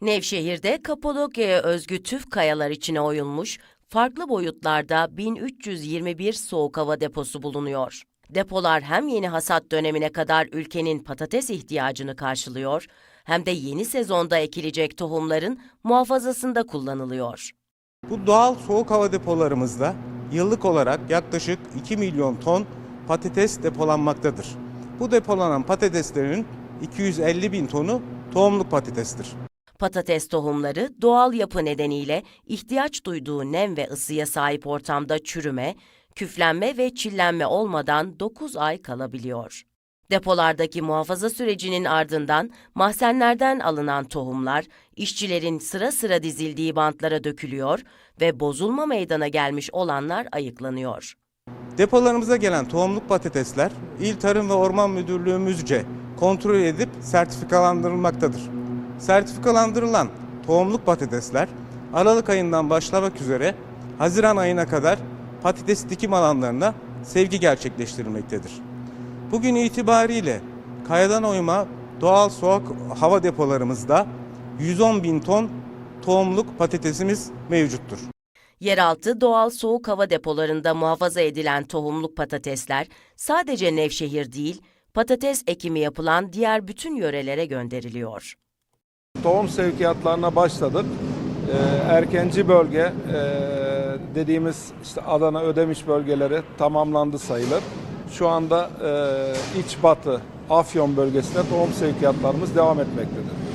Nevşehir'de Kapadokya'ya özgü tüf kayalar içine oyulmuş, farklı boyutlarda 1321 soğuk hava deposu bulunuyor. Depolar hem yeni hasat dönemine kadar ülkenin patates ihtiyacını karşılıyor, hem de yeni sezonda ekilecek tohumların muhafazasında kullanılıyor. Bu doğal soğuk hava depolarımızda yıllık olarak yaklaşık 2 milyon ton patates depolanmaktadır. Bu depolanan patateslerin 250 bin tonu tohumluk patatestir. Patates tohumları doğal yapı nedeniyle ihtiyaç duyduğu nem ve ısıya sahip ortamda çürüme, küflenme ve çillenme olmadan 9 ay kalabiliyor. Depolardaki muhafaza sürecinin ardından mahzenlerden alınan tohumlar işçilerin sıra sıra dizildiği bantlara dökülüyor ve bozulma meydana gelmiş olanlar ayıklanıyor. Depolarımıza gelen tohumluk patatesler İl Tarım ve Orman Müdürlüğümüzce kontrol edip sertifikalandırılmaktadır. Sertifikalandırılan tohumluk patatesler Aralık ayından başlamak üzere Haziran ayına kadar patates dikim alanlarına sevgi gerçekleştirilmektedir. Bugün itibariyle kayadan oyma doğal soğuk hava depolarımızda 110 bin ton tohumluk patatesimiz mevcuttur. Yeraltı doğal soğuk hava depolarında muhafaza edilen tohumluk patatesler sadece Nevşehir değil, patates ekimi yapılan diğer bütün yörelere gönderiliyor. Tohum sevkiyatlarına başladık. Ee, erkenci bölge e, dediğimiz işte Adana Ödemiş bölgeleri tamamlandı sayılır. Şu anda e, iç batı Afyon bölgesinde tohum sevkiyatlarımız devam etmektedir.